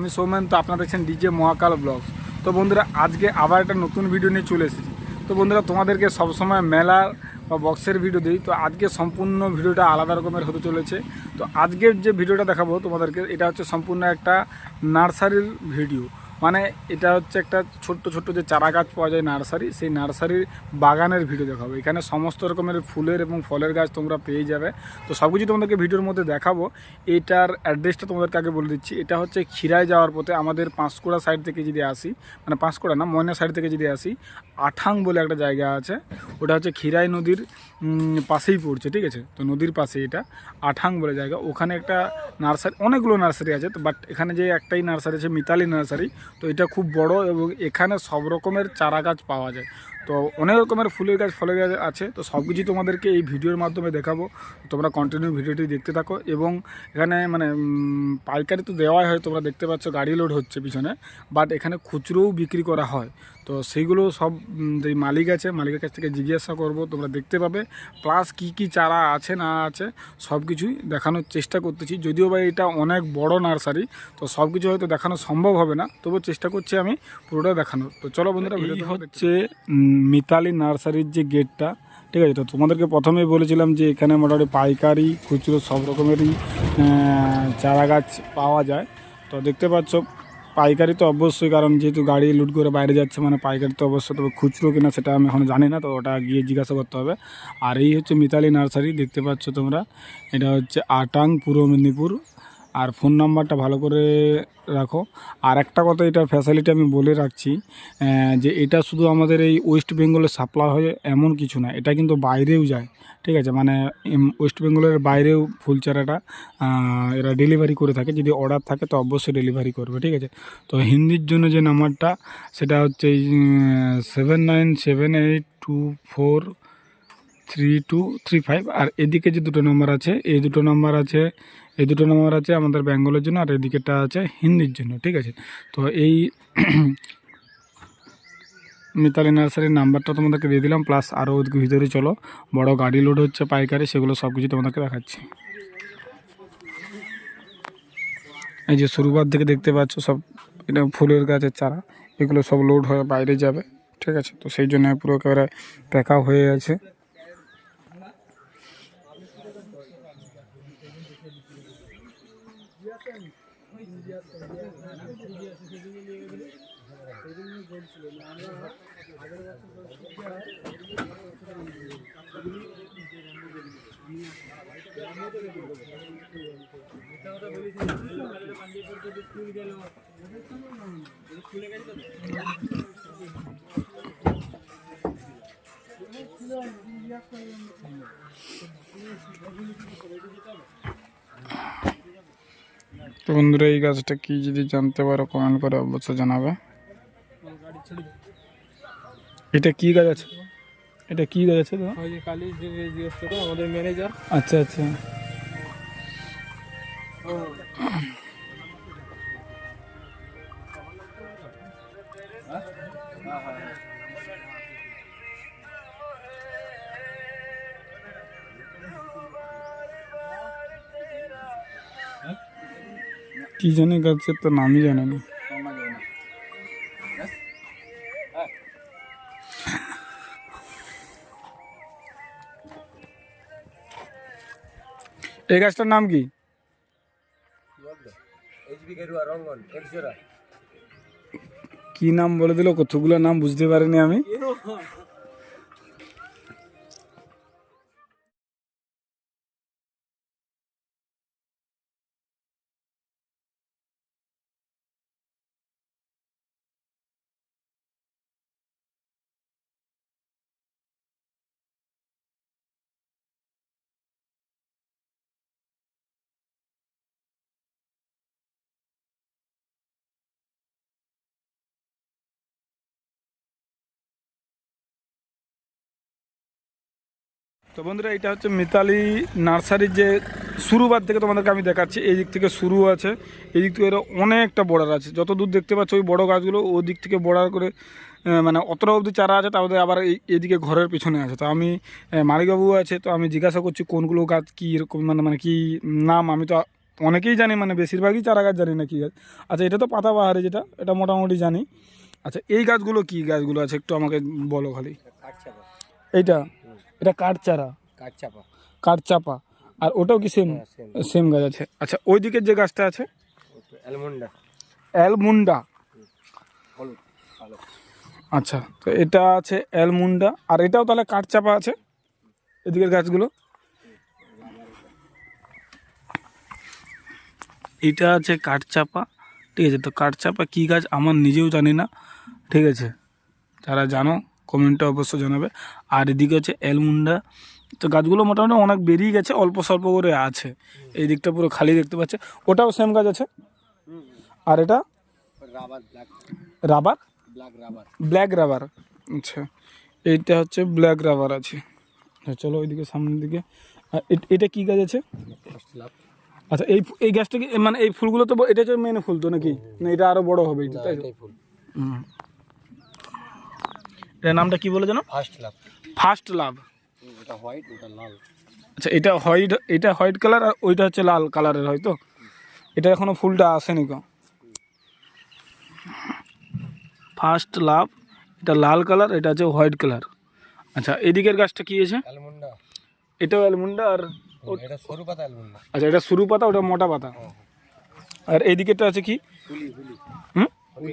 আমি সৌমেন, তো আপনারা দেখছেন ডিজে মহাকাল ব্লগ তো বন্ধুরা, আজকে আবার একটা নতুন ভিডিও নিয়ে চলে এসেছি। তো বন্ধুরা, তোমাদেরকে সবসময় মেলার বা বক্সের ভিডিও দিই। তো আজকে সম্পূর্ণ ভিডিওটা আলাদা রকমের হতে চলেছে। তো আজকের যে ভিডিওটা দেখাবো তোমাদেরকে, এটা হচ্ছে সম্পূর্ণ একটা নার্সারির ভিডিও মানে এটা হচ্ছে একটা ছোট্ট ছোট্ট যে চারা গাছ পাওয়া যায় নার্সারি, সেই নার্সারির বাগানের ভিডিও দেখাবো। এখানে সমস্ত রকমের ফুলের এবং ফলের গাছ তোমরা পেয়ে যাবে। তো সব কিছু তোমাদেরকে ভিডিওর মধ্যে দেখাবো। এটার অ্যাড্রেসটা তোমাদেরকে আগে বলে দিচ্ছি। এটা হচ্ছে খিরায় যাওয়ার পথে আমাদের পাঁশকুড়া সাইড থেকে যদি আসি মানে পাঁশকুড়া না, ময়না সাইড থেকে যদি আসি, আঠাং বলে একটা জায়গা আছে। ওটা হচ্ছে ক্ষীরাই নদীর পাশেই পড়ছে, ঠিক আছে? তো নদীর পাশে এটা, আঠাং বলে জায়গা। ওখানে একটা নার্সারি, অনেকগুলো নার্সারি আছে, তো বাট এখানে যে একটাই নার্সারি আছে, মিতালি নার্সারি তো এটা খুব বড় এবং এখানে সব রকমের চারা গাছ পাওয়া যায়। তো অনেক রকমের ফুলের গাছ ফলের গাছ আছে। তো সব কিছু তোমাদেরকে এই ভিডিওর মাধ্যমে দেখাবো। তোমরা কন্টিনিউ ভিডিওটি দেখতে থাকো এবং এখানে মানে পাইকারি তো দেওয়াই হয় তোমরা দেখতে পাচ্ছ গাড়ি লোড হচ্ছে পিছনে। বাট এখানে খুচরোও বিক্রি করা হয়। তো সেইগুলো সব যে মালিক আছে মালিকের কাছ থেকে জিজ্ঞাসা করব তোমরা দেখতে পাবে। প্লাস কি কি চারা আছে না আছে সব কিছুই দেখানোর চেষ্টা করতেছি। যদিও বা এটা অনেক বড় নার্সারি তো সব কিছু হয়তো দেখানো সম্ভব হবে না। তবু চেষ্টা করছি আমি পুরোটা দেখানোর। তো চলো বন্ধুরা হচ্ছে মিতালি নার্সারির যে গেটটা, ঠিক আছে? তো তোমাদেরকে প্রথমেই বলেছিলাম যে এখানে মোটামুটি পাইকারি, খুচরো সব রকমেরই চারা গাছ পাওয়া যায়। তো দেখতে পাচ্ছ, পাইকারি তো অবশ্যই, কারণ যেহেতু গাড়ি লুট করে বাইরে যাচ্ছে মানে পাইকারি তো অবশ্যই, তবে খুচরো কিনা সেটা আমি এখন জানি না, তো ওটা গিয়ে জিজ্ঞাসা করতে হবে। আর এই হচ্ছে মিতালি নার্সারি, দেখতে পাচ্ছ তোমরা। এটা হচ্ছে আটাং, পূর্ব মেদিনীপুর। আর ফোন নাম্বারটা ভালো করে রাখো। আর একটা কথা, এটার ফ্যাসিলিটি আমি বলে রাখছি যে এটা শুধু আমাদের এই ওয়েস্ট বেঙ্গলে সাপ্লাই হয়, এমন কিছু না। এটা কিন্তু বাইরেও যায়, ঠিক আছে? মানে ওয়েস্ট বেঙ্গলের বাইরেও ফুল চারাটা এরা ডেলিভারি করে থাকে। যদি অর্ডার থাকে, তো অবশ্যই ডেলিভারি করবে, ঠিক আছে? তো হিন্দির জন্য যে নাম্বারটা সেটা হচ্ছে এই seven nine seven eight two four three two three five আর এদিকে যে দুটো নম্বর আছে, এই দুটো নম্বর আছে এই দুটো নম্বর আছে আমাদের বেঙ্গলের জন্য আর এদিকেটা আছে হিন্দির জন্য, ঠিক আছে? তো এই মিতালি নার্সারির নাম্বারটা তোমাদেরকে দিয়ে দিলাম প্লাস আরও ওদিকে ভিতরে চলো। বড় গাড়ি লোড হচ্ছে, পাইকারি, সেগুলো সব কিছু তোমাদেরকে দেখাচ্ছি। এই যে শুরুবার থেকে দেখতে পাচ্ছ সব, এটা ফুলের গাছের চারা, এগুলো সব লোড হয়ে বাইরে যাবে, ঠিক আছে? তো সেই জন্য পুরো একেবারে প্যাকা হয়ে আছে। তো বন্ধুরা এই গাছটা কি যদি জানতে পারো কমেন্ট করে অবশ্যই জানাবে। এটা কি গাছ আছে? এটা কি গাছ আছে তো? ওই যে কালি যে জিজ্ঞেস করো আমাদের ম্যানেজার আচ্ছা আচ্ছা। কি জানি গাছের তো নামই জানে না। এই গাছটার নাম কি? কি নাম বলে দিল? কতগুলো নাম বুঝতে পারিনি আমি। তো বন্ধুরা এটা হচ্ছে মিতালি নার্সারির যে শুরুবার থেকে তোমাদেরকে আমি দেখাচ্ছি এই দিক থেকে শুরু আছে। এই দিক থেকে এর অনেকটা বর্ডার আছে। যত দূর দেখতে পাচ্ছ ওই বড় গাছগুলো ওই দিক থেকে বর্ডার করে মানে অতটা অবধি চারা আছে তারপরে আবার এই এদিকে ঘরের পিছনে আছে। তো আমি মালিকবাবু আছে তো আমি জিজ্ঞাসা করছি কোনগুলো গাছ কী এরকম মানে মানে কী নাম? আমি তো অনেকেই জানি মানে বেশিরভাগই চারা গাছ জানি না কী গাছ। আচ্ছা এটা তো পাতাবাহারে যেটা এটা মোটামুটি জানি। আচ্ছা এই গাছগুলো কি গাছগুলো আছে? একটু আমাকে বলো খালি। চাপা এইটা? এটা কাঠ চারা। কাঠ চাপা। কাঠ চাপা। আর ওটাও কি সেম সেম সেম গাছ আছে। আচ্ছা ওই দিকের যে গাছটা আছে? অ্যালমন্ডা। অ্যালমুন্ডা। আচ্ছা তো এটা আছে অ্যালমুন্ডা। আর এটাও তাহলে কাঠ চাপা আছে? এদিকের গাছগুলো? এটা আছে কাঠচাপা ঠিক আছে তো কাঠচাপা কী গাছ? আমার নিজেও জানি না। ঠিক আছে যারা জানো কমেন্টে অবশ্য জানাবে। আর এদিকে হচ্ছে অ্যালমুন্ডা তো গাছগুলো মোটামুটি অনেক বেরিয়ে গেছে অল্প স্বল্প করে আছে। এই দিকটা পুরো খালি দেখতে পাচ্ছে। ওটাও সেম গাছ আছে? আর এটা? রাবার ব্ল্যাক রাবার আচ্ছা এইটা হচ্ছে ব্ল্যাক রাবার আছে। আচ্ছা, চলো ওইদিকে সামনের দিকে। আর এটা কী গাছ আছে? আচ্ছা এই এই গাছটা কি মানে এই ফুলগুলো তো এটা হচ্ছে মেন ফুল তো নাকি? না এটা আরও বড় হবে তাই ফুল। হুম। এটার নামটা কি বলে জানো? ফার্স্ট লাভ ফার্স্ট লাভ ওটা হোয়াইট ওটা লাল। আচ্ছা এটা হোয়াইট এটা হোয়াইট কালার আর ওইটা হচ্ছে লাল কালারের হয়তো এটা এখনও ফুলটা আসেনি কো ফার্স্ট লাভ এটা লাল কালার এটা হচ্ছে হোয়াইট কালার আচ্ছা এদিকের গাছটা কি আছে অ্যালমন্ডা। এটাও অ্যালমন্ডা আর এটা সরু পাতা অ্যালমন্ডা। আচ্ছা এটা সরু পাতা ওটা মোটা পাতা। আর এইদিকেরটা আছে কি? হুলি হুলি। হুম? হলি।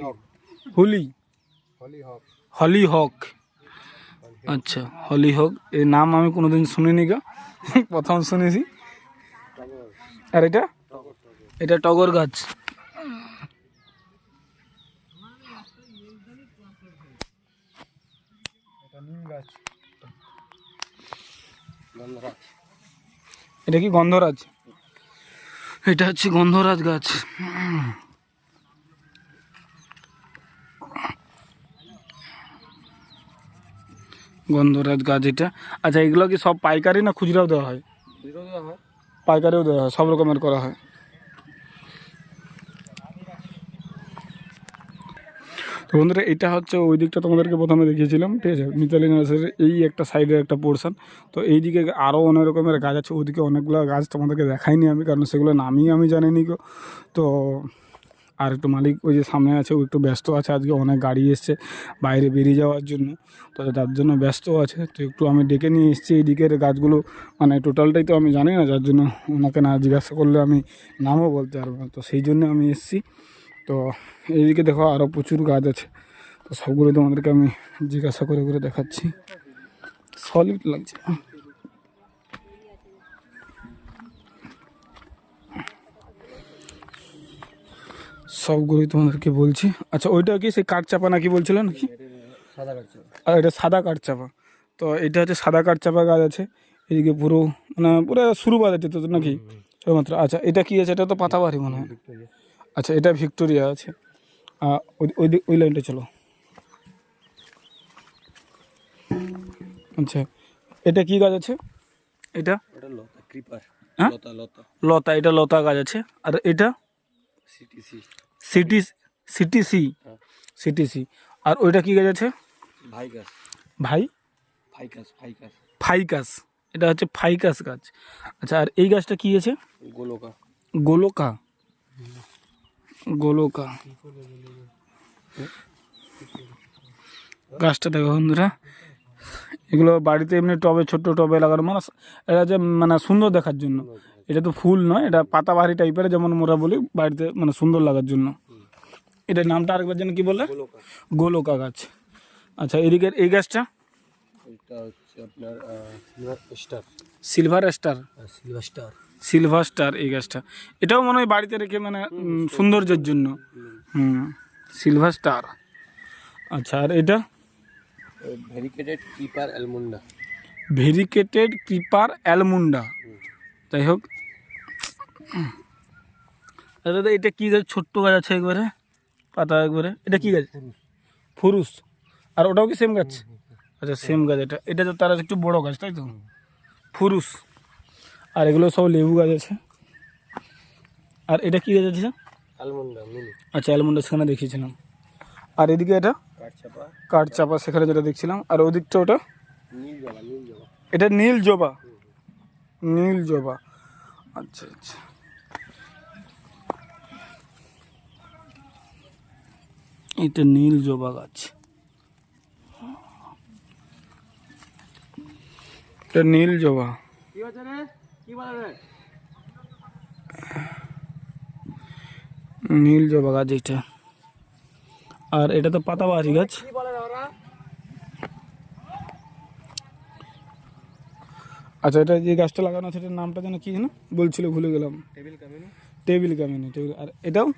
হুলি। হলি হক। হলি হক। আচ্ছা হলি হক। এই নাম আমি কোনোদিন শুনিনি গা। প্রথম শুনেছি। আর এটা? এটা টগর গাছ। এটা কি গন্ধরাজ? এটা হচ্ছে গন্ধরাজ গাছ। গন্ধরাজ গাছ এটা আচ্ছা এগুলো কি সব পাইকারি না খুচরাও দেওয়া হয়? হয়। পাইকারিও দেওয়া হয় সব রকমের করা হয়। তো বন্ধুরা এটা হচ্ছে ওই দিকটা তোমাদেরকে প্রথমে দেখিয়েছিলাম ঠিক আছে? মিতালি নার্সারির এই একটা সাইডের একটা পোর্শন তো এই দিকে আরও অনেক রকমের গাছ আছে ওদিকে অনেকগুলো গাছ তোমাদেরকে দেখাইনি আমি কারণ সেগুলো নামই আমি জানিনি তো আর একটু মালিক ওই যে সামনে আছে, ও একটু ব্যস্ত আছে, আজকে অনেক গাড়ি এসছে বাইরে বেরিয়ে যাওয়ার জন্য। তো তার জন্য ব্যস্ত আছে, তো একটু আমি ডেকে নিয়ে এসেছি এই দিকের গাছগুলো। মানে টোটালটাই তো আমি জানি না, যার জন্য ওনাকে না জিজ্ঞাসা করলে আমি নামও বলতে পারব না। তো সেই জন্য আমি এসেছি। তো এইদিকে দেখো আরও প্রচুর গাছ আছে। তো সবগুলো তোমাদেরকে আমি জিজ্ঞাসা করে করে দেখাচ্ছি। সলিড লাগছে। সবগুলোই তোমাদেরকে বলছি। আচ্ছা ওইটা কি সেই কাঠ চাপা নাকি বলছিল নাকি? আর এটা সাদা কাঠ চাপা তো এটা হচ্ছে সাদা কাঠ চাপা গাছ আছে। এদিকে পুরো মানে পুরো শুরু বাদ আছে তো নাকি? শুধুমাত্র। আচ্ছা এটা কি আছে? এটা তো পাতাবাড়ি মনে হয়। আচ্ছা এটা ভিক্টোরিয়া আছে। ওই- ওই ওই লাইনটা চলো। আচ্ছা এটা কি গাছ আছে? এটা? লতা হ্যাঁ? লতা এটা লতা গাছ আছে। আর এটা? CTC city CTC. সিটিসি। আর ওইটা কি গাছ আছে? ভাই গাছ ভাই? Ficus ficus. ফাইকাস। এটা হচ্ছে ফাইকাস গাছ। আচ্ছা আর এই গাছটা কি আছে? গোলকা। গোলকা। গোলকা। গাছটা দেখো বন্ধুরা। এগুলো বাড়িতে এমনি টবে ছোট্ট টবে লাগানো। মানে এটা যে মানে সুন্দর দেখার জন্য। এটা তো ফুল নয় এটা পাতাবাহারি টাইপের যেমন মোরা বলি বাড়িতে মানে সুন্দর লাগার জন্য। এটার নামটা আরেকবার যেন কি বলে? গোলকা গাছ। আচ্ছা এদিকে এই গাছটা? Silver star silver star silver star এই গাছটা। এটাও মনে হয় বাড়িতে রেখে মানে সৌন্দর্যের জন্য। হুম সিলভার স্টার আচ্ছা আর এটা? Variegated creeper allamanda variegated creeper allamanda যাই হোক দাদা এটা কী গাছ? ছোট্ট গাছ আছে একবারে? পাতা একবারে? এটা কী গাছ? ফুরুস আর ওটাও কি সেম গাছ? আচ্ছা সেম গাছ এটা। এটা তো তার একটু বড় গাছ তাই তো? ফুরুস আর এগুলো সব লেবু গাছ আছে। আর এটা কী গাছ আছে? আচ্ছা অ্যালমন্ডা সেখানে দেখিয়েছিলাম। আর এদিকে এটা? কাঠ চাপা সেখানে যেটা দেখছিলাম। আর ওদিকটা ওটা? এটা নীল জবা নীল জবা আচ্ছা আচ্ছা। এটা নীল জবা গাছ। এটা নীল জবা। কি হচ্ছে রে? কি বলে রে? নীল জবা গাছ এটা। আর এটা তো পাতাবাহারি গাছ। আচ্ছা এটা যে গাছটা লাগানো আছে এটার নামটা যেন কি যেন? বলছিল ভুলে গেলাম। টেবিল কামিনি। টেবিল কামিনি টেবিল আর এটাও?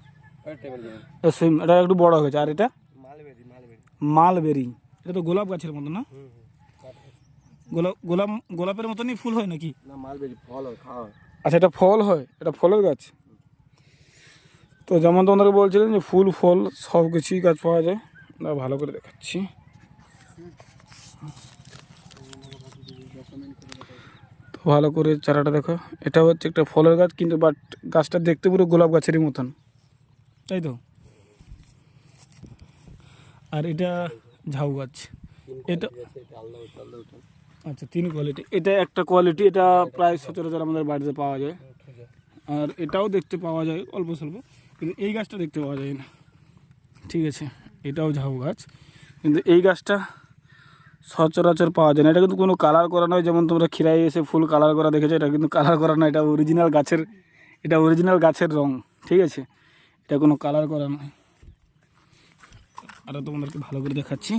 এটা একটু বড় হয়েছে। আর এটা? Mulberry mulberry. মালবেরি। এটা তো গোলাপ গাছের মতো না? গোলাপ গোলাপ গোলাপের মতনই ফুল হয় নাকি? না মালবেরি ফল হয় খাওয়া আচ্ছা এটা ফল হয়? এটা ফলের গাছ? তো যেমন তোমাদেরকে বলছিলেন যে ফুল ফল সব কিছুই গাছ পাওয়া যায়। না ভালো করে দেখাচ্ছি। তো ভালো করে চারাটা দেখো। এটা হচ্ছে একটা ফলের গাছ কিন্তু বাট গাছটা দেখতে পুরো গোলাপ গাছেরই মতন। তাই তো? আর এটা ঝাউ গাছ। এটা আচ্ছা তিন কোয়ালিটি এটা একটা কোয়ালিটি এটা প্রায় সচরাচর আমাদের বাড়িতে পাওয়া যায়। আর এটাও দেখতে পাওয়া যায়, অল্প স্বল্প। কিন্তু এই গাছটা দেখতে পাওয়া যায় না। ঠিক আছে, এটাও ঝাউ গাছ। কিন্তু এই গাছটা সচরাচর পাওয়া যায় না। এটা কিন্তু কোনো কালার করা নয়, যেমন তোমরা খিরাই এসে ফুল কালার করা দেখেছ, এটা কিন্তু কালার করা না এটা অরিজিনাল গাছের, এটা অরিজিনাল গাছের রং। ঠিক আছে? এটা কোনো কালার করা নয়। আরও তোমাদেরকে ভালো করে দেখাচ্ছি।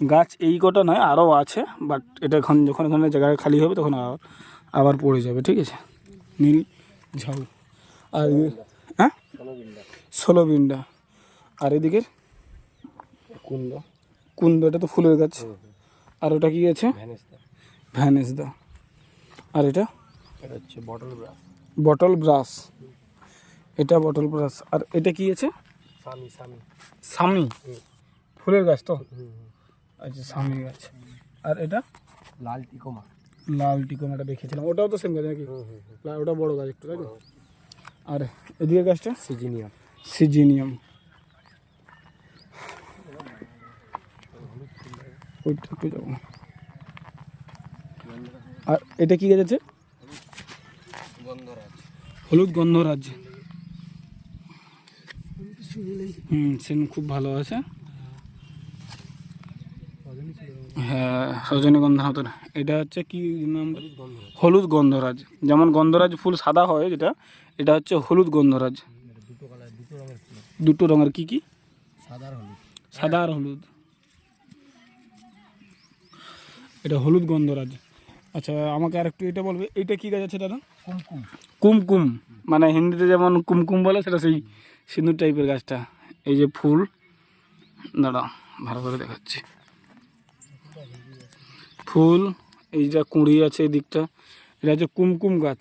গাছ এই কটা নয় আরও আছে বাট এটা এখন যখন এখানে জায়গায় খালি হবে তখন আবার আবার পড়ে যাবে ঠিক আছে? নীল ঝাউ। আর হ্যাঁ? ষোলো বিন্ডা আর এদিকে? কুন্দ। কুন্দ এটা তো ফুলের গাছ। আর ওটা কি আছে? ভ্যানেস্তা ভ্যানেস দা। আর এটা? হচ্ছে বটল ব্রাশ বটল ব্রাশ এটা বটল ব্রাশ আর এটা কি আছে? সামি সামি সামি ফুলের গাছ তো? আচ্ছা সামি গাছ। আর এটা? লাল টিকোমা। লাল টিকোনাটা দেখেছিলাম। ওটাও তো সেম গাছ নাকি? ওটা বড় গাছ একটু তাই আর এদিকে গাছটা? সিজিনিয়া সিজিনিয়াম। একটু যাব। আর এটা কি গাছ আছে? হলুদ গন্ধরাজ। হুম সেন খুব ভালো আছে। হ্যাঁ রজনীগন্ধা মতন এটা হচ্ছে কি নাম? হলুদ গন্ধরাজ। যেমন গন্ধরাজ ফুল সাদা হয় যেটা এটা হচ্ছে হলুদ গন্ধরাজ। দুটো রঙের কি কি? সাদা আর হলুদ। সাদা আর হলুদ। এটা হলুদ গন্ধরাজ। আচ্ছা আমাকে আর একটু এটা বলবে এইটা কি গাছ আছে দাদা? কুমকুম। কুমকুম। মানে হিন্দিতে যেমন কুমকুম বলে সেটা সেই সিঁদুর টাইপের গাছটা। এই যে ফুল। দাঁড়া ভালো করে দেখাচ্ছি। ফুল, এই যা কুঁড়ি আছে এই দিকটা এটা হচ্ছে কুমকুম গাছ।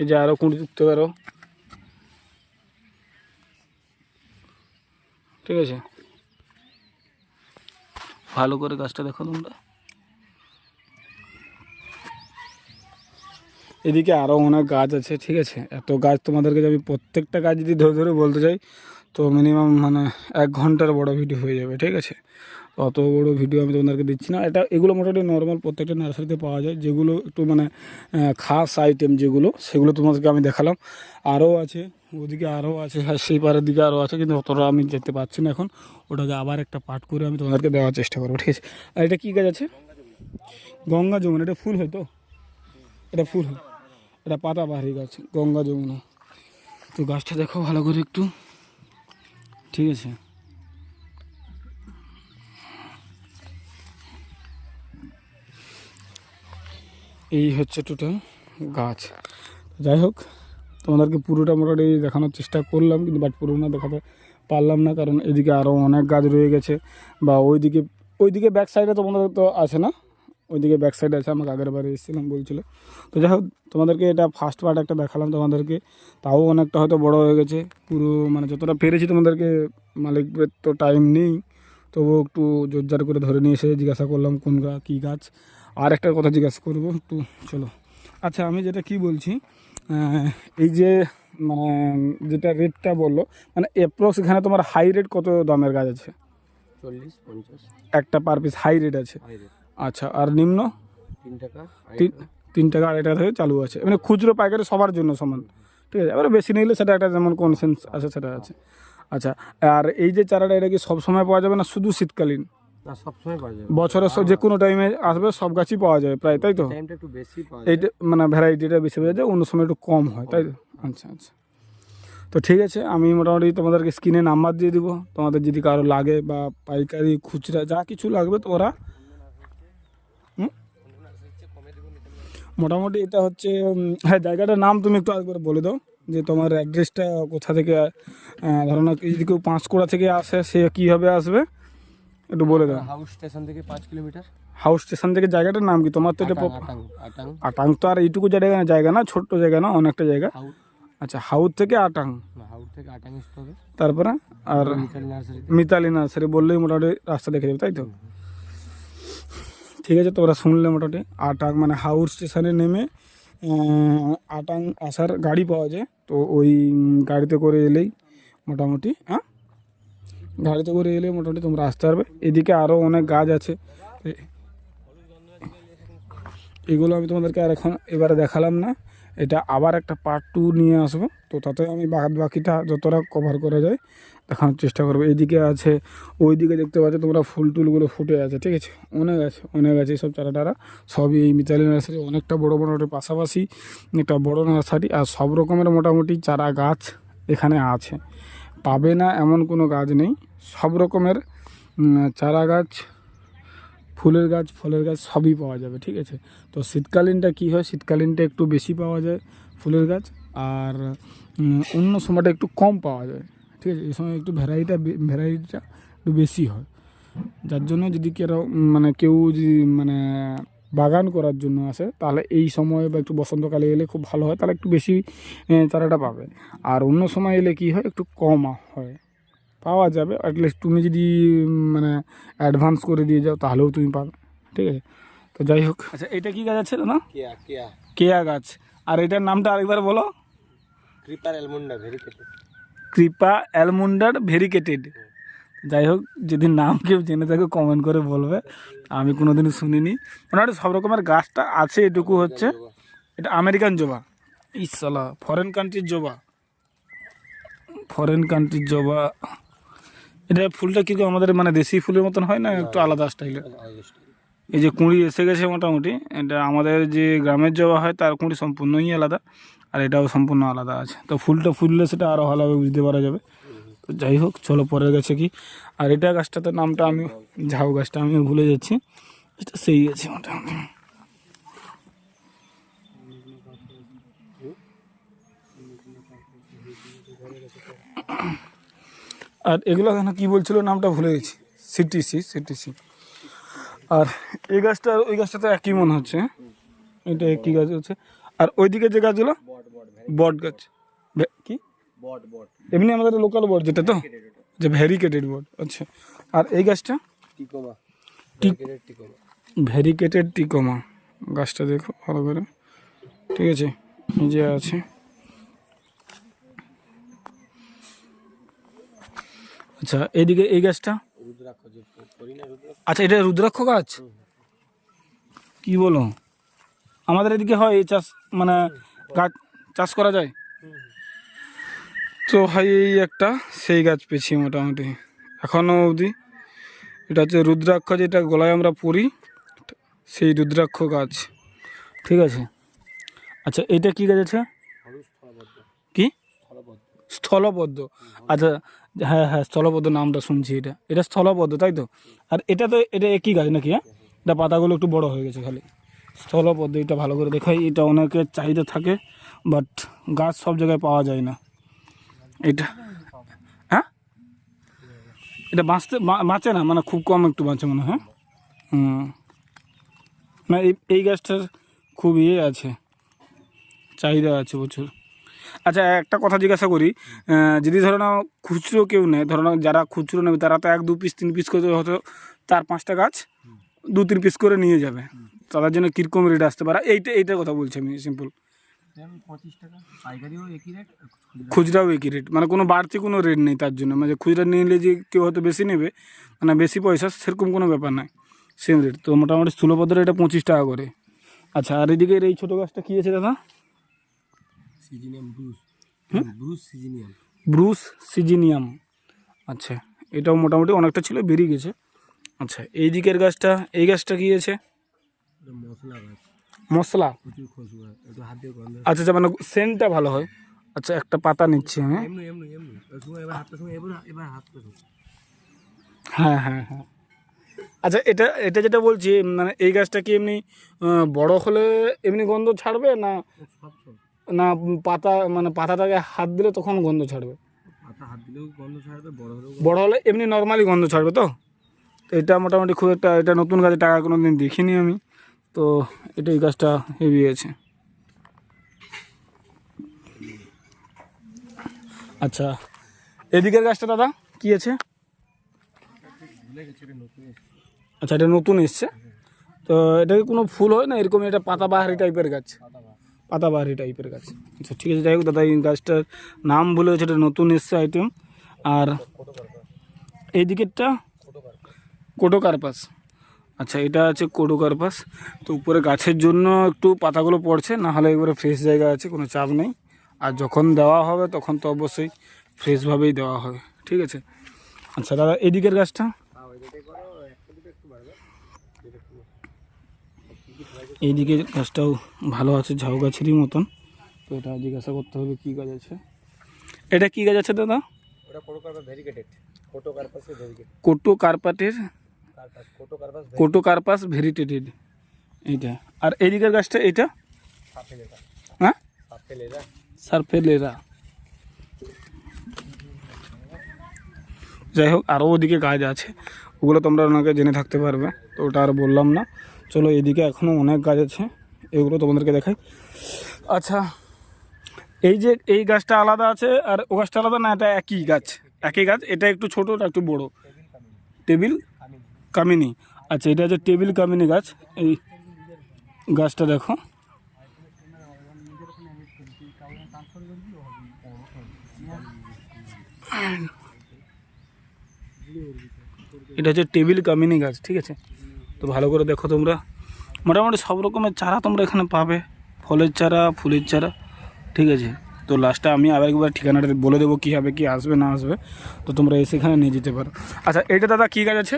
এই যে আরও কুঁড়ি দেখতে পারো। ঠিক আছে? ভালো করে গাছটা দেখো তোমরা। এদিকে আরও অনেক গাছ আছে, ঠিক আছে? এত গাছ তোমাদেরকে আমি প্রত্যেকটা গাছ যদি ধরে ধরে বলতে চাই, তো মিনিমাম মানে এক ঘণ্টার বড় ভিডিও হয়ে যাবে, ঠিক আছে? অত বড় ভিডিও আমি তোমাদেরকে দিচ্ছি না। এটা, এগুলো মোটামুটি নর্মাল প্রত্যেকটা নার্সারিতে পাওয়া যায়। যেগুলো একটু মানে খাস আইটেম যেগুলো, সেগুলো তোমাদেরকে আমি দেখালাম। আরও আছে, ওদিকে আরও আছে হ্যাঁ সেই পাড়ের দিকে আরও আছে, কিন্তু অতটা আমি যেতে পারছি না এখন। ওটাকে আবার একটা পাঠ করে আমি তোমাদেরকে দেওয়ার চেষ্টা করব, ঠিক আছে? আর এটা কী গাছ আছে? গঙ্গা যমুনা, এটা ফুল হয় তো? এটা ফুল হয়। এটা পাতাবাহারি গাছ, গঙ্গা যমুনা। তো গাছটা দেখো ভালো করে একটু। ঠিক আছে। এই হচ্ছে টোটাল গাছ। যাই হোক, তোমাদেরকে পুরোটা মোটামুটি দেখানোর চেষ্টা করলাম, কিন্তু বাট পুরো না দেখাতে পারলাম না, কারণ এদিকে আরও অনেক গাছ রয়ে গেছে, বা ওইদিকে ওইদিকে ব্যাক সাইডে তোমাদের তো আছে না? ওইদিকে ব্যাক সাইডে আছে আমাকে আগের বারে এসেছিলাম বলছিল। তো যাই হোক তোমাদেরকে এটা ফার্স্ট পার্ট একটা দেখালাম তোমাদেরকে। তাও অনেকটা হয়তো বড় হয়ে গেছে পুরো মানে যতটা পেরেছি তোমাদেরকে মালিকের তো টাইম নেই। তবুও একটু জোরজার করে ধরে নিয়ে এসে জিজ্ঞাসা করলাম কোন গা কী গাছ? আর একটা কথা জিজ্ঞাসা করব একটু চলো। আচ্ছা আমি যেটা কি বলছি এই যে মানে যেটা রেটটা বলল মানে অ্যাপ্রক্স এখানে তোমার হাই রেট কত দামের গাছ আছে? চল্লিশ পঞ্চাশ। একটা পার পিস হাই রেট আছে। আচ্ছা আর নিম্ন? তিন টাকা তিন তিন টাকা আড়াই টাকা থেকে চালু আছে। মানে খুচরো পাইকারি সবার জন্য সমান। ঠিক আছে? এবারে বেশি নিলে সেটা একটা যেমন কনসেন্স আছে সেটা আছে। আচ্ছা আর এই যে চারাটা এটা কি সব সময় পাওয়া যাবে না শুধু শীতকালীন? না সবসময় পাওয়া যাবে। বছরের সব যে কোনো টাইমে আসবে সব গাছই পাওয়া যাবে প্রায় তাই তো? টাইমটা একটু বেশি পাওয়া যায়। এইটা মানে ভ্যারাইটিটা বেশি পাওয়া যায় অন্য সময় একটু কম হয় তাই তো? আচ্ছা আচ্ছা। তো ঠিক আছে আমি মোটামুটি তোমাদেরকে স্ক্রিনে নাম্বার দিয়ে দিব। তোমাদের যদি কারও লাগে বা পাইকারি খুচরা যা কিছু লাগবে তোমরা হুম? মোটামুটি এটা হচ্ছে হ্যাঁ জায়গাটার নাম তুমি একটু একবার বলে দাও যে তোমার অ্যাড্রেসটা কোথা থেকে ধরো না যদি কেউ পাঁশকুড়া থেকে আসে সে কীভাবে আসবে? একটু বলে দাও। হাউস স্টেশন থেকে পাঁচ কিলোমিটার। হাউস স্টেশন থেকে জায়গাটার নাম কি? তোমার তো এটা আটাং তো আর এইটুকু জায়গা জায়গা না ছোট্ট জায়গা না অনেকটা জায়গা। আচ্ছা হাউস থেকে আটাং। না হাউস থেকে আটাং তারপরে? আর মিতালি নার্সারি মিতালি নার্সারি বললেই মোটামুটি রাস্তা দেখে যাবে তাই তো? ঠিক আছে, তোমরা শুনলে মোটামুটি। আটাং মানে হাউস স্টেশনে নেমে আটাং আসার গাড়ি পাওয়া যায়। তো ওই গাড়িতে করে এলেই মোটামুটি হ্যাঁ? গাড়িতে করে এলে মোটামুটি তোমরা আসতে পারবে। এদিকে আরও অনেক গাছ আছে। এগুলো আমি তোমাদেরকে আর এখন এবারে দেখালাম না। এটা আবার একটা পার্ট টু নিয়ে আসব। তো তাতে আমি বাদ বাকিটা যতটা কভার করা যায় দেখানোর চেষ্টা করব। এইদিকে আছে, ওইদিকে দেখতে পাচ্ছ তোমরা ফুল টুলগুলো ফুটে আছে, ঠিক আছে? অনেক আছে অনেক আছে এইসব চারা টারা সবই এই মিতালি নার্সারি, অনেকটা বড় মোটামুটি পাশাপাশি একটা বড় নার্সারি আর সব রকমের মোটামুটি চারা গাছ এখানে আছে। পাবে না এমন কোনো গাছ নেই। সব রকমের চারা গাছ, ফুলের গাছ, ফলের গাছ সবই পাওয়া যাবে, ঠিক আছে? তো শীতকালীনটা কী হয়? শীতকালীনটা একটু বেশি পাওয়া যায় ফুলের গাছ আর অন্য সময়টা একটু কম পাওয়া যায়। ঠিক আছে এই সময় একটু ভ্যারাইটিটা ভ্যারাইটিটা একটু বেশি হয়। যার জন্য যদি কেউ মানে কেউ যদি মানে বাগান করার জন্য আসে তাহলে এই সময় বা একটু বসন্তকালে এলে খুব ভালো হয় তাহলে একটু বেশি চারাটা পাবে। আর অন্য সময় এলে কি হয় একটু কম হয়। পাওয়া যাবে অ্যাটলিস্ট তুমি যদি মানে অ্যাডভান্স করে দিয়ে যাও তাহলেও তুমি পাবে ঠিক আছে? তো যাই হোক। আচ্ছা এটা কি গাছ আছে না কেয়া কেয়া। কেয়া গাছ। আর এটার নামটা আরেকবার বলো। ক্রিপার এলমন্ডা ভেরি কেটে কৃপা অ্যালমুন্ডার ভেরিকেটেড। যাই হোক যদি নাম কেউ জেনে থাকে কমেন্ট করে বলবে। আমি কোনোদিনও শুনিনি। মোটামুটি সব রকমের গাছটা আছে, এটুকু হচ্ছে। এটা আমেরিকান জবা। ইসালা ফরেন কান্ট্রির জবা। ফরেন কান্ট্রির জবা। এটা ফুলটা কিন্তু আমাদের মানে দেশি ফুলের মতন হয় না? একটু আলাদা স্টাইলের এই যে কুঁড়ি এসে গেছে মোটামুটি, এটা আমাদের যে গ্রামের জবা হয়, তার কুঁড়ি সম্পূর্ণই আলাদা আর এটাও সম্পূর্ণ আলাদা আছে। তো ফুলটা ফুললে সেটা আরও ভালোভাবে বুঝতে পারা যাবে। তো যাই হোক, চলো পরের গেছে কি। আর এটা গাছটাতে নামটা আমি, ঝাউ গাছটা আমি ভুলে যাচ্ছি। এটা সেই আছে মোটামুটি। আর এগুলো কেন কী বলছিল নামটা ভুলে গেছি। CTC CTC. আর এই গাছটা আর ওই গাছটা তো একই মনে হচ্ছে? এটা একই গাছ হচ্ছে। আর ওইদিকে যে গাছগুলো? বট গাছ। কি? এমনি আমাদের লোকাল বট যেটা তো? যে ভ্যারিকেটেড বট। আচ্ছা। আর এই গাছটা? Variegated tecoma. গাছটা দেখো ভালো করে। ঠিক আছে। যে আছে। আচ্ছা এইদিকে এই গাছটা? রুদ্রাক্ষ যে করি না রুদ্রাক্ষ? আচ্ছা এটা রুদ্রাক্ষ গাছ? কি বলো? আমাদের এদিকে হয় এই চাষ মানে গাছ চাষ করা যায়? তো ভাই এই একটা সেই গাছ পেয়েছি মোটামুটি। এখনও অবধি। এটা হচ্ছে রুদ্রাক্ষ যেটা গলায় আমরা পরি সেই রুদ্রাক্ষ গাছ। ঠিক আছে? আচ্ছা এটা কি গাছ আছে? কি? স্থলবদ্ধ। আচ্ছা হ্যাঁ হ্যাঁ স্থলপদ্ম নামটা শুনছি এটা। এটা স্থলপদ্ম, তাই তো? আর এটা তো, এটা একই গাছ নাকি হ্যাঁ? এটা পাতাগুলো একটু বড় হয়ে গেছে খালি। স্থলপদ্ম, এটা ভালো করে দেখাই, এটা অনেকের চাহিদা থাকে, বাট গাছ সব জায়গায় পাওয়া যায় না। এটা হ্যাঁ? এটা বাঁচতে বাঁচে না মানে খুব কম একটু বাঁচে মনে হয় হ্যাঁ? হুম। না, এই এই গাছটার খুব ইয়ে আছে, চাহিদা আছে প্রচুর। আচ্ছা একটা কথা জিজ্ঞাসা করি যদি ধরো না খুচরো কেউ নেয় ধরো না যারা খুচরো নেবে তারা তো এক দু পিস তিন পিস করে হয়তো চার পাঁচটা গাছ দু তিন পিস করে নিয়ে যাবে। তাদের জন্য কীরকম রেট আসতে পারে? এইটা এইটার কথা বলছি আমি সিম্পল খুচরাও একই রেট মানে কোনো বাড়তি কোনো রেট নেই তার জন্য। মানে খুচরা নিলে যে কেউ হয়তো বেশি নেবে মানে বেশি পয়সা সেরকম কোনো ব্যাপার নাই। সেম রেট তো মোটামুটি স্থূলপত্র এটা পঁচিশ টাকা করে। আচ্ছা আর এদিকে এই ছোটো গাছটা কী আছে দাদা? সিজিনিয়াম ব্রুস। ব্রুস সিজিনিয়াম। ব্রুস সিজিনিয়াম। আচ্ছা এটাও মোটামুটি অনেকটা ছিল বেরিয়ে গেছে। আচ্ছা এই দিকের গাছটা এই গাছটা কি আছে? মশলা গাছ। আচ্ছা আচ্ছা মানে সেন্টটা ভালো হয়। আচ্ছা একটা পাতা নিচ্ছি আমি। হ্যাঁ হ্যাঁ হ্যাঁ। আচ্ছা এটা এটা যেটা বলছি মানে এই গাছটা কি এমনি বড় হলে এমনি গন্ধ ছাড়বে না? না পাতা মানে পাতাটাকে হাত দিলে তখন গন্ধ ছাড়বে। পাতা হাত দিলেও গন্ধ ছাড়বে বড় হলেও বড় হলে এমনি নর্মালি গন্ধ ছাড়বে তো? তো এটা মোটামুটি খুব একটা এটা নতুন গাছে টাকা কোনো দিন দেখিনি আমি। তো এটা এই গাছটা হেভি আছে আচ্ছা এদিকের গাছটা দাদা কি আছে? আচ্ছা এটা নতুন এসছে। তো এটা কি কোনো ফুল হয় না এরকম এটা পাতাবাহারি টাইপের গাছ? পাতাবাহারি টাইপের গাছ। আচ্ছা ঠিক আছে, যাই হোক, দাদা, এই গাছটার নাম বলে হচ্ছে এটা নতুন এসছে আইটেম আর এই দিকেরটা কোটো কার্পাস আচ্ছা এটা আছে কোটো কার্পাস তো উপরে গাছের জন্য একটু পাতাগুলো পড়ছে, না হলে একবারে ফ্রেশ জায়গা আছে, কোনো চাপ নেই। আর যখন দেওয়া হবে, তখন তো অবশ্যই ফ্রেশভাবেই দেওয়া হবে, ঠিক আছে? আচ্ছা দাদা এদিকের গাছটা হ্যাঁ ওই যেটাই করো একটা দুটো একটু বাড়বে যেটা একটু এইদিকে গাছটাও ভালো আছে ঝাউ গাছেরই মতন। তো এটা জিজ্ঞাসা করতে হবে কী গাছ আছে। এটা কী গাছ আছে দাদা? কোটো কার্পাটের? কার্পাস কোটো কার্পাস ভেরিটেটেড। এইটা। আর এদিকের গাছটা এটা হ্যাঁ? সারফেলেরা যাই হোক আরও ওদিকে গাছ আছে। ওগুলো তোমরা ওনাকে জেনে থাকতে পারবে। তো ওটা আর বললাম না। চলো এদিকে এখনও অনেক গাছ আছে, এগুলো তোমাদেরকে দেখাই। আচ্ছা এই যে এই গাছটা আলাদা আছে আর ও গাছটা আলাদা না, এটা একই গাছ একই গাছ, এটা একটু ছোটো ওটা একটু বড়। টেবিল কামিনী। আচ্ছা এটা হচ্ছে টেবিল কামিনী গাছ, এই গাছটা দেখো। এটা হচ্ছে টেবিল কামিনী গাছ, ঠিক আছে? তো ভালো করে দেখো তোমরা। মোটামুটি সব রকমের চারা তোমরা এখানে পাবে। ফলের চারা ফুলের চারা ঠিক আছে? তো লাস্টে আমি আবার একবার ঠিকানাটা বলে দেবো কী হবে কি আসবে না আসবে। তো তোমরা এসে এখানে নিয়ে যেতে পারো। আচ্ছা এটা দাদা কী গাছ আছে?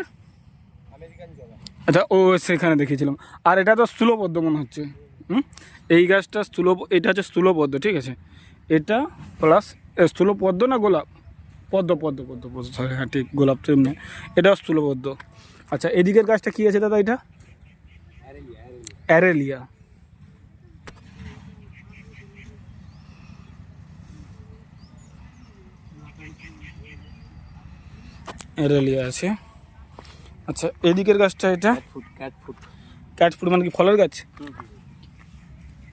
আচ্ছা ও সেখানে দেখিয়েছিলাম। আর এটা তো স্থূলপদ্ম মনে হচ্ছে। হুম? এই গাছটা স্থূল এটা হচ্ছে স্থূলপদ্ম ঠিক আছে? এটা প্লাস স্থূলপদ্ম না গোলাপ? পদ্ম পদ্ম পদ্ম পদ্ম সরি হ্যাঁ ঠিক গোলাপ তো এমনি। এটাও স্থূলপদ্ম আচ্ছা এদিকের গাছটা কী আছে দাদা এটা? অ্যারেলিয়া। অ্যারেলিয়া আছে। আচ্ছা এদিকের গাছটা এটা? Food cat food cat food মানে কি ফলের গাছ?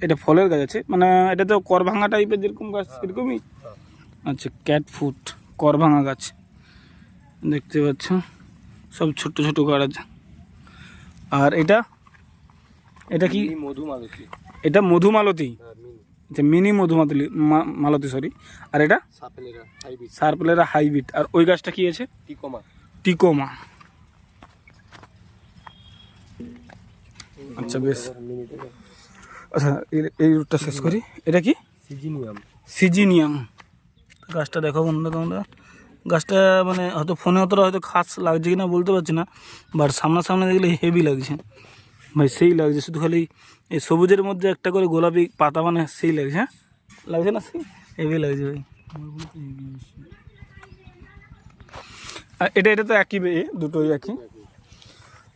এটা ফলের গাছ আছে। মানে এটা তো করভাঙা টাইপের যেরকম গাছ সেরকমই? আচ্ছা ক্যাটফুট করভাঙা গাছ। দেখতে পাচ্ছ? সব ছোট ছোট গাছ আর এটা এটা কি? মধুমালতী। এটা মধুমালতী? হ্যাঁ মিনি। আচ্ছা মিনি মধুমালতী মালতী সরি আর এটা? সার্পেলেরা হাইব্রিড। আর ওই গাছটা কি আছে? টিকোমা। টিকোমা। আচ্ছা বেশ। আচ্ছা এই রুটটা শেষ করি। এটা কি? সিজিনিয়াম। সিজিনিয়াম। গাছটা দেখো বন্ধু তোমরা। গাছটা মানে হয়তো ফোনে অতটা হয়তো খাস লাগছে কিনা বলতে পারছি না বাট সামনাসামনি দেখলে হেভি লাগছে। ভাই, সেই লাগছে, শুধু খালি এই সবুজের মধ্যে একটা করে গোলাপি পাতা মানে সেই লাগছে হ্যাঁ? লাগছে না সেই? হেভি লাগছে ভাই। এটা এটা তো একই দুটোই একই।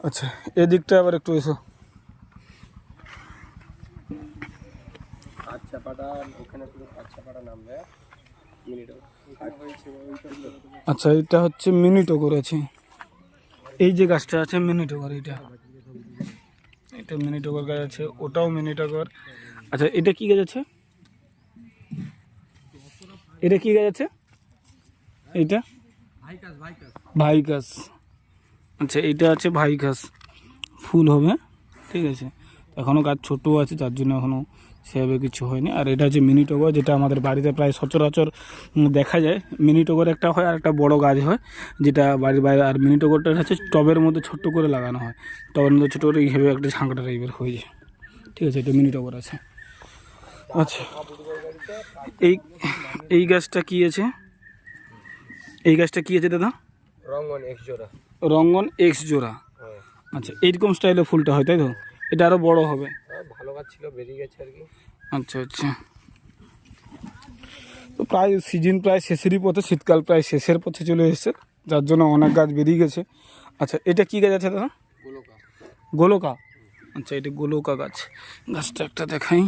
আচ্ছা এদিকটা আবার একটু এসো। কাঁচা পাটা ওখানে কাঁচা পাটা নামবে। মিনিট আচ্ছা এটা হচ্ছে মিনি টগর আছে এই যে গাছটা আছে মিনি টগর এটা। এটা মিনি টগর গাছ আছে, ওটাও মিনি টগর আচ্ছা এটা কি গাছ আছে? এটা কি গাছ আছে? এইটা ভাইকাস। ভাইকাস আচ্ছা এটা আছে ভাইকাস। ফুল হবে, ঠিক আছে। এখনও গাছ ছোটো আছে, যার জন্য এখনও সেভাবে কিছু হয়নি। আর এটা হচ্ছে মিনি টগর যেটা আমাদের বাড়িতে প্রায় সচরাচর দেখা যায়। মিনি টগর একটা হয় আর একটা বড় গাছ হয় যেটা বাড়ির বাইরে। আর মিনি টগরটা হচ্ছে টবের মধ্যে ছোট্ট করে লাগানো হয়। টবের মধ্যে ছোটো করে এইভাবে একটা ঝাঁকটা টাইপের হয়ে যায়। ঠিক আছে এটা মিনি টগর আছে। আচ্ছা এই এই গাছটা কী আছে? এই গাছটা কী আছে দাদা? রঙ্গন এক্স জোড়া। রঙ্গন এক্স জোড়া। হ্যাঁ। আচ্ছা এইরকম স্টাইলে ফুলটা হয় তাই তো? এটা আরও বড় হবে। ভালো গাছ ছিল বেরিয়ে গেছে আর কি। আচ্ছা আচ্ছা। তো প্রায় সিজন প্রায় শেষেরই পথে শীতকাল প্রায় শেষের পথে চলে এসেছে যার জন্য অনেক গাছ বেরিয়ে গেছে। আচ্ছা এটা কী গাছ আছে দাদা? গোলকা। গোলকা? আচ্ছা এটা গোলকা গাছ। গাছটা একটা দেখাই।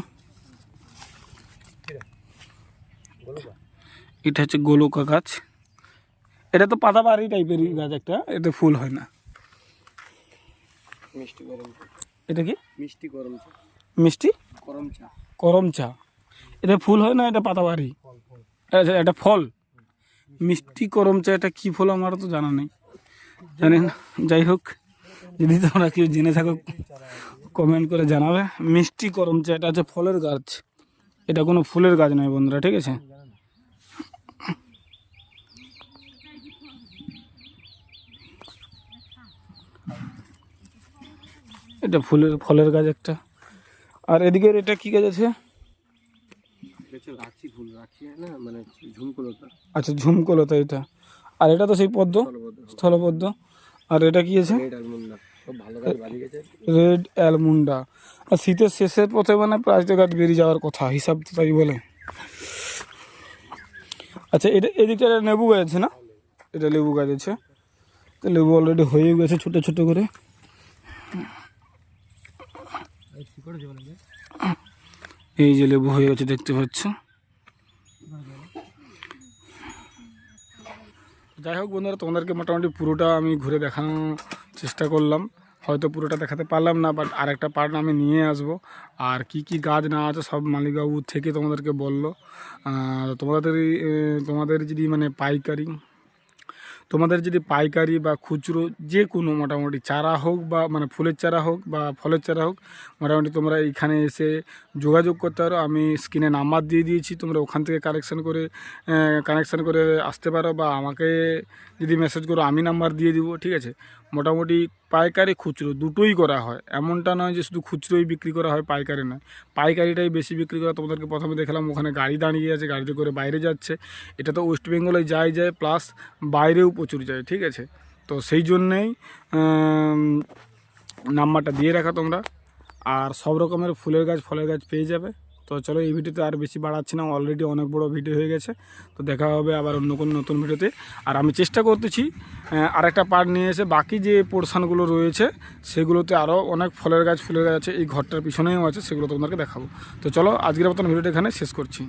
গোলকা? এটা হচ্ছে গোলকা গাছ। এটা তো পাতাবাড়ি টাইপেরই গাছ একটা এতে ফুল হয় না। মিষ্টি এটা কি? মিষ্টি গরম চা। মিষ্টি? গরম চা। করম চা। এটা ফুল হয় না এটা পাতাবাড়ি? এটা ফল? মিষ্টি করম চা এটা কী ফল আমার তো জানা নেই। জানি না। যাই হোক যদি তোমরা কেউ জেনে থাকো কমেন্ট করে জানাবে। মিষ্টি করম চা এটা হচ্ছে ফলের গাছ। এটা কোনো ফুলের গাছ নয় বন্ধুরা ঠিক আছে? এটা ফুলের ফলের গাছ একটা। আর এদিকের এটা কি গাছ আছে? মানে আচ্ছা ঝুমকলতা এটা। আর এটা তো সেই পদ্ম স্থলপদ্ম। আর এটা কি আছে? রেড অ্যালমুন্ডা আর শীতের শেষের পথে মানে প্রায় গাছ বেরিয়ে যাওয়ার কথা হিসাব তো তাই বলে। আচ্ছা এটা এদিকটা একটা লেবু গাছ আছে না? এটা লেবু গাছ আছে। তো লেবু অলরেডি হয়ে গেছে ছোটো ছোটো করে। এই যে লেবু হয়ে গেছে, দেখতে পাচ্ছ? যাই হোক বন্ধুরা, তোমাদেরকে মোটামুটি পুরোটা আমি ঘুরে দেখানোর চেষ্টা করলাম। হয়তো পুরোটা দেখাতে পারলাম না বাট আরেকটা পার্ট আমি নিয়ে আসব। আর কি কি গাছ না আছে, সব মালিকবাবু থেকে তোমাদেরকে বলল। তোমাদের তোমাদের যদি মানে পাইকারি তোমাদের যদি পাইকারি বা খুচরো যে কোনো মোটামুটি চারা হোক বা মানে ফুলের চারা হোক বা ফলের চারা হোক, মোটামুটি তোমরা এইখানে এসে যোগাযোগ করতে পারো। আমি স্ক্রিনে নাম্বার দিয়ে দিয়েছি, তোমরা ওখান থেকে কানেকশান করে কানেকশান করে আসতে পারো বা আমাকে যদি মেসেজ করো, আমি নাম্বার দিয়ে দিব, ঠিক আছে? মোটামুটি পাইকারি খুচরো দুটোই করা হয়। এমনটা নয় যে শুধু খুচরোই বিক্রি করা হয়, পাইকারি নয়। পাইকারিটাই বেশি বিক্রি করা, তোমাদেরকে প্রথমে দেখলাম ওখানে গাড়ি দাঁড়িয়ে আছে, গাড়িতে করে বাইরে যাচ্ছে। এটা তো ওয়েস্ট বেঙ্গলে যায় যায় প্লাস বাইরেও প্রচুর যায়, ঠিক আছে? তো সেই জন্যেই নাম্বারটা দিয়ে রাখা তোমরা। আর সব রকমের ফুলের গাছ, ফলের গাছ পেয়ে যাবে। তো চলো এই ভিডিওতে আর বেশি বাড়াচ্ছি না অলরেডি অনেক বড় ভিডিও হয়ে গেছে, তো দেখা হবে আবার অন্য কোনো নতুন ভিডিওতে। আর আমি চেষ্টা করতেছি আর একটা পার্ট নিয়ে এসে বাকি যে পোর্শানগুলো রয়েছে, সেগুলোতে আরও অনেক ফলের গাছ ফুলের গাছ আছে, এই ঘরটার পিছনেও আছে, সেগুলো তোমাদেরকে দেখাবো। তো চলো আজকের মতন ভিডিওটা এখানে শেষ করছি।